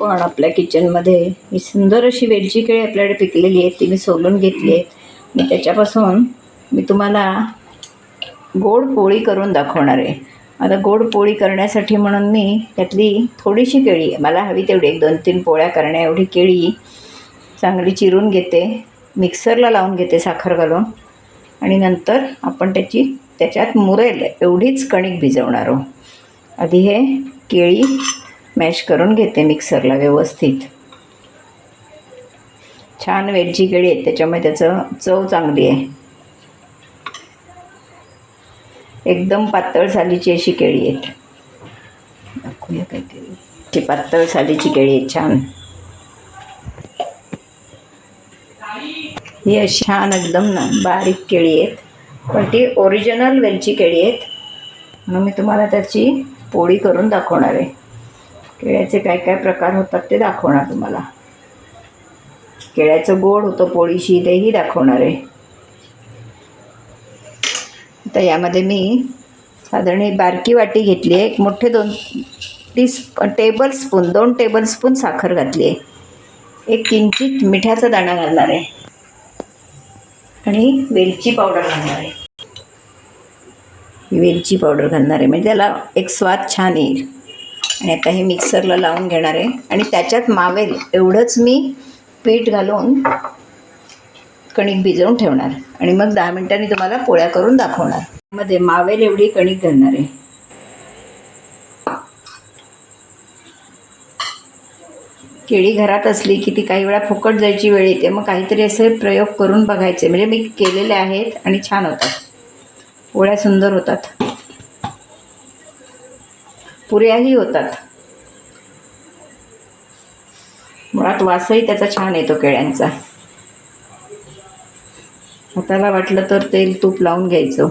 पण आपल्या किचनमध्ये मी सुंदर अशी वेलची केळी आपल्याकडे पिकलेली आहेत ती मी सोलून घेतली आहेत मी त्याच्यापासून मी तुम्हाला गोड पोळी करून दाखवणार आहे. आता गोड पोळी करण्यासाठी म्हणून मी त्यातली थोडीशी केळी मला हवी तेवढी एक दोन तीन पोळ्या करण्या एवढी केळी चांगली चिरून घेते मिक्सरला लावून घेते साखर घालून. आणि नंतर आपण त्याची त्याच्यात मुरेल एवढीच कणिक भिजवणार आहोत. आधी हे केळी मॅश करून घेते मिक्सरला व्यवस्थित. छान वेलची केळी आहेत त्याच्यामुळे त्याचं चव चांगली आहे. एकदम पातळ सालीची अशी केळी आहेत. दाखवूया काय केळी ती पातळ सालीची केळी आहेत छान. ही अशी छान एकदम ना बारीक केळी आहेत. पण ती ओरिजिनल वेलची केळी आहेत. म्हणून मी तुम्हाला त्याची पोळी करून दाखवणार आहे. केळ्याचे काय काय प्रकार होतात ते दाखवणार तुम्हाला. केळ्याचं गोड होतं पोळीशी तेही दाखवणार आहे. आता यामध्ये मी साधारण एक बारकी वाटी घेतली आहे एक मोठे दोन टी टेबल स्पून दोन टेबल स्पून साखर घातली आहे. एक किंचित मिठाचा दाणा घालणार आहे. आणि वेलची पावडर घालणार आहे. वेलची पावडर घालणार आहे. म्हणजे त्याला एक स्वाद छान येईल. आणि आता हे मिक्सरला लावून घेणार आहे. आणि त्याच्यात मावेल एवढंच मी पीठ घालून कणिक भिजवून ठेवणार. आणि मग दहा मिनिटांनी तुम्हाला पोळ्या करून दाखवणार. मध्ये मावेल एवढी कणिक घालणार आहे. केळी घरात असली की ती काही वेळा फुकट जायची वेळ येते. मग काहीतरी असे प्रयोग करून बघायचे. म्हणजे मी केलेले आहेत आणि छान होतात. पोळ्या सुंदर होतात. पुऱ्याही होतात. मुळात वासही त्याचा छान येतो केळ्यांचा. हाताला वाटलं तर तेल तूप लावून घ्यायचं.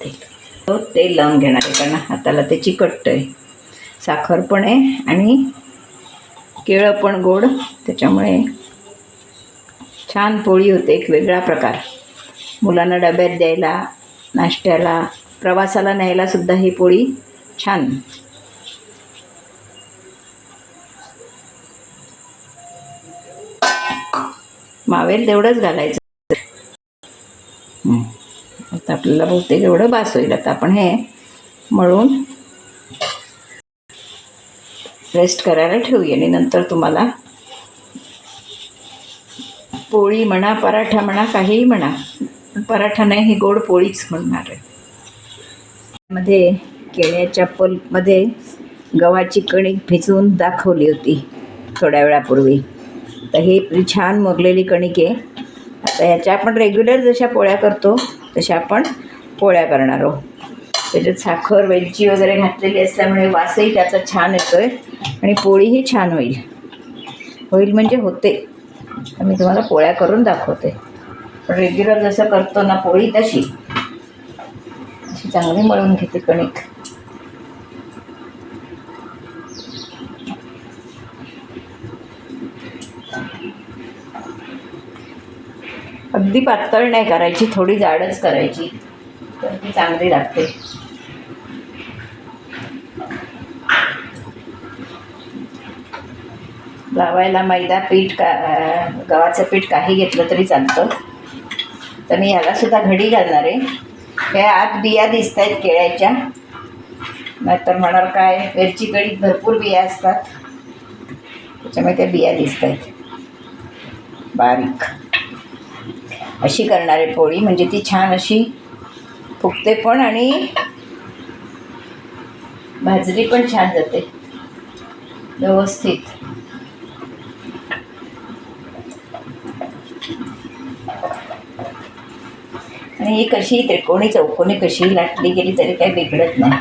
तेल तेल लावून घेणार आहे कारण हाताला ते चिकटतं आहे साखर पण आहे आणि केळं पण गोड त्याच्यामुळे छान पोळी होते एक वेगळा प्रकार. मुलांना डब्यात द्यायला नाश्त्याला प्रवासाला न्यायला सुद्धा ही पोळी छान. मावेल तेवढंच घालायचं. आता आपल्याला बहुतेक एवढं बास होईल. आता आपण हे मळून रेस्ट करायला ठेवूया. आणि नंतर तुम्हाला पोळी म्हणा पराठा म्हणा काहीही म्हणा. पराठा नाही ही गोड पोळीच म्हणणार आहे. मध्ये केळ्याच्या पल्पमध्ये गव्हाची कणिक भिजवून दाखवली होती थोड्या वेळापूर्वी. तर ही आपली छान मुरलेली कणिक आहे. आता ह्याच्या आपण रेग्युलर जशा पोळ्या करतो तशा आपण पोळ्या करणार आहोत. त्याच्यात साखर वेलची वगैरे घातलेली असल्यामुळे वासही त्याचा छान येतो आहे आणि पोळीही छान होईल. होईल म्हणजे होते. मी तुम्हाला पोळ्या करून दाखवते. पण रेग्युलर जसं करतो ना पोळी तशी. अशी चांगली मळून घेते कणिक. अगदी पातळ नाही करायची थोडी जाडच करायची. तर ती चांगली लागते. लावायला मैदा पीठ का गव्हाचं पीठ काही घेतलं तरी चालतं. तर मी याला सुद्धा घडी घालणार आहे. ह्या आत बिया दिसत आहेत केळ्याच्या. नाहीतर म्हणाल काय वेलची कळीत भरपूर बिया असतात. त्याच्यामुळे त्या बिया दिसत आहेत बारीक. अशी करणारे पोळी. म्हणजे ती छान अशी फुगते पण आणि भाजली पण छान जाते. व्यवस्थित. आणि ही कशी त्रिकोणी चौकोनी कशी लाटली गेली तरी काही बिघडत नाही.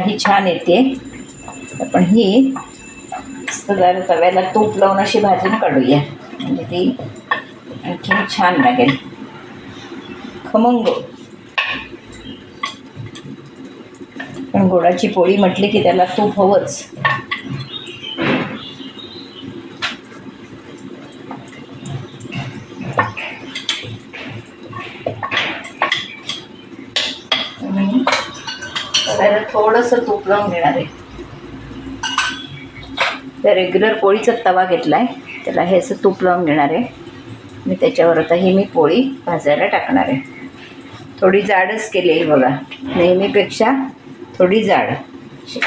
ही छान येते. आपण ही मस्त तव्याला तूप लावून अशी भाजून काढूया. म्हणजे ती आणखी छान लागेल. खमंग. पण गोडाची पोळी म्हटली की त्याला तूप हवंच आणि तव्याला थोडंसं तूप लावून घेणार आहे. त्या रेग्युलर पोळीचा तवा घेतला आहे त्याला हे असं तूप लावून घेणार आहे. मी त्याच्यावर आता ही मी पोळी भाजायला टाकणार आहे. थोडी जाडच केली आहे बघा. नेहमीपेक्षा थोडी जाड अशी.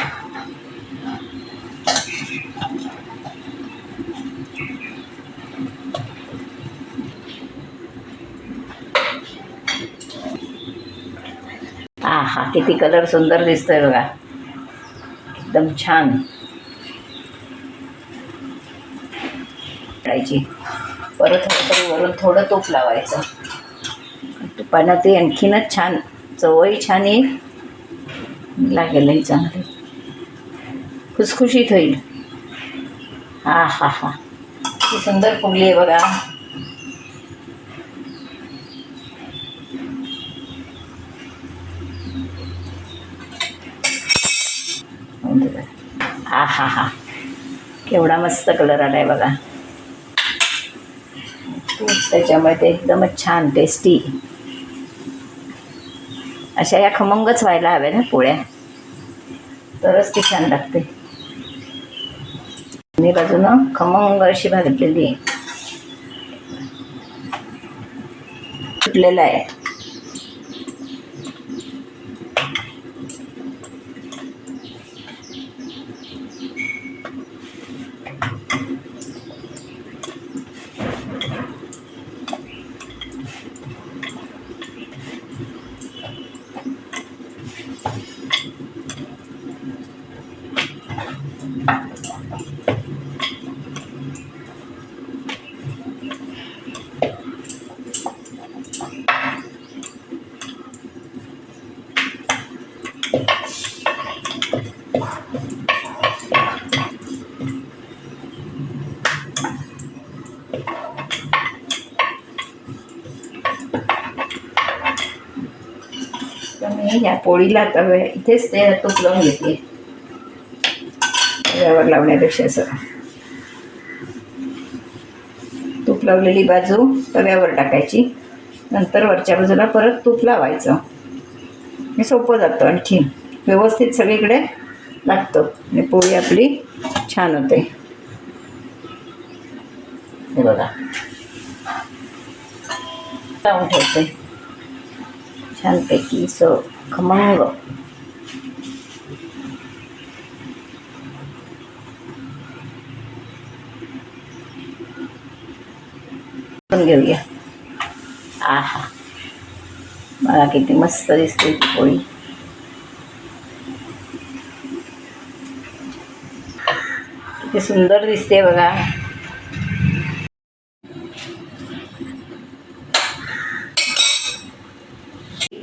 हा किती कलर सुंदर दिसतोय बघा. एकदम छान. करायची परत वरून थोडं तूप लावायचं. तुपानं ते आणखीनच छान चवही छान येईल. लागेलही चांगली. खुसखुशीत होईल. हा हा हा. ती सुंदर फुगली आहे बघा. हा हा हा. केवढा मस्त कलर आला आहे बघा. त्याच्यामुळे ते एकदमच छान टेस्टी अशा या खमंगच व्हायला हव्या ना पोळ्या. तरच ती छान लागते. मी बाजूनं खमंग अशी भाजलेली आहे. सुटलेला आहे. मी या पोळीला तव्या इथेच ते तूप लावून घेते तव्यावर लावण्यापेक्षा असं तूप लावलेली बाजू तव्यावर टाकायची नंतर वरच्या बाजूला परत तूप लावायचं हे सोपं जातं आणखी व्यवस्थित सगळीकडे लागतं. आणि पोळी आपली छान होते. हे बघा. लावून ठेवते. छानपैकी सो खमंग. पण घेऊया. आहा. मला किती मस्त दिसते पोळी. किती सुंदर दिसते बघा.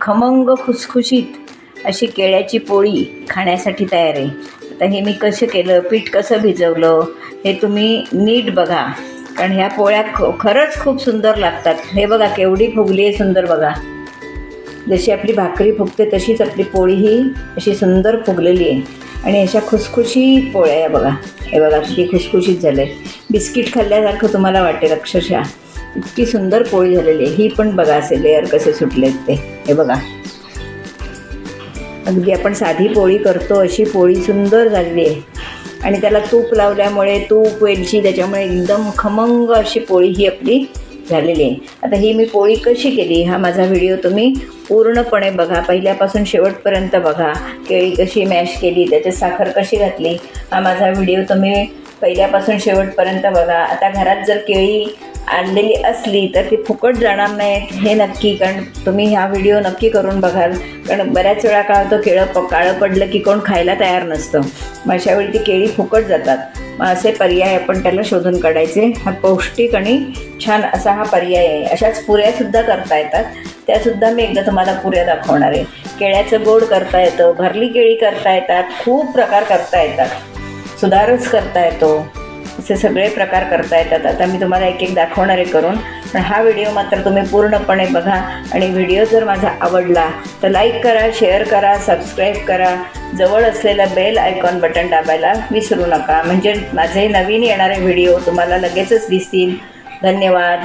खमंग खुसखुशीत अशी केळ्याची पोळी खाण्यासाठी तयार आहे. आता हे मी कसं केलं पीठ कसं भिजवलं हे तुम्ही नीट बघा. कारण ह्या पोळ्या ख खरंच खूप सुंदर लागतात. हे बघा केवढी फुगली आहे सुंदर बघा. जशी आपली भाकरी फुगते तशीच आपली पोळी ही अशी सुंदर फुगलेली आहे. आणि अशा खुसखुशीत पोळ्या आहे बघा. हे बघा अशी खुसखुशीत झालं आहे बिस्किट खाल्ल्यासारखं तुम्हाला वाटेल अक्षरशः. इतकी सुंदर पोळी झालेली आहे. ही पण बघा असे लेअर कसे सुटलेत ते. हे बघा. अगदी आपण साधी पोळी करतो अशी पोळी सुंदर झालेली आहे. आणि त्याला तूप लावल्यामुळे तूप वेलची त्याच्यामुळे एकदम खमंग अशी पोळी ही आपली झालेली आहे. आता ही मी पोळी कशी केली हा माझा व्हिडिओ तुम्ही पूर्णपणे बघा. पहिल्यापासून शेवटपर्यंत बघा. केळी कशी मॅश केली त्याच्यात साखर कशी घातली हा माझा व्हिडिओ तुम्ही पहिल्यापासून शेवटपर्यंत बघा. आता घरात जर केळी आणलेली असली तर ती फुकट जाणार नाहीत हे नक्की कारण तुम्ही हा व्हिडिओ नक्की करून बघाल. कारण बऱ्याच वेळा काय होतं केळं प काळं पडलं की कोण खायला तयार नसतं. मग अशावेळी ती केळी फुकट जातात. असे पर्याय आपण त्याला शोधून काढायचे. हा पौष्टिक आणि छान असा हा पर्याय आहे. अशाच पुऱ्यासुद्धा करता येतात. त्यासुद्धा मी एकदा तुम्हाला पुऱ्या दाखवणार आहे. केळ्याचं गोड करता येतं भरली केळी करता येतात खूप प्रकार करता येतात. सुधारच करता येतो. असे सगळे प्रकार करता येतात. आता मी तुम्हाला एक एक दाखवणार आहे करून. पण हा व्हिडिओ मात्र तुम्ही पूर्णपणे बघा. आणि व्हिडिओ जर माझा आवडला तर लाईक करा शेअर करा सबस्क्राईब करा. जवळ असलेलं बेल आयकॉन बटन दाबायला विसरू नका. म्हणजे माझे नवीन येणारे व्हिडिओ तुम्हाला लगेचच दिसतील. धन्यवाद.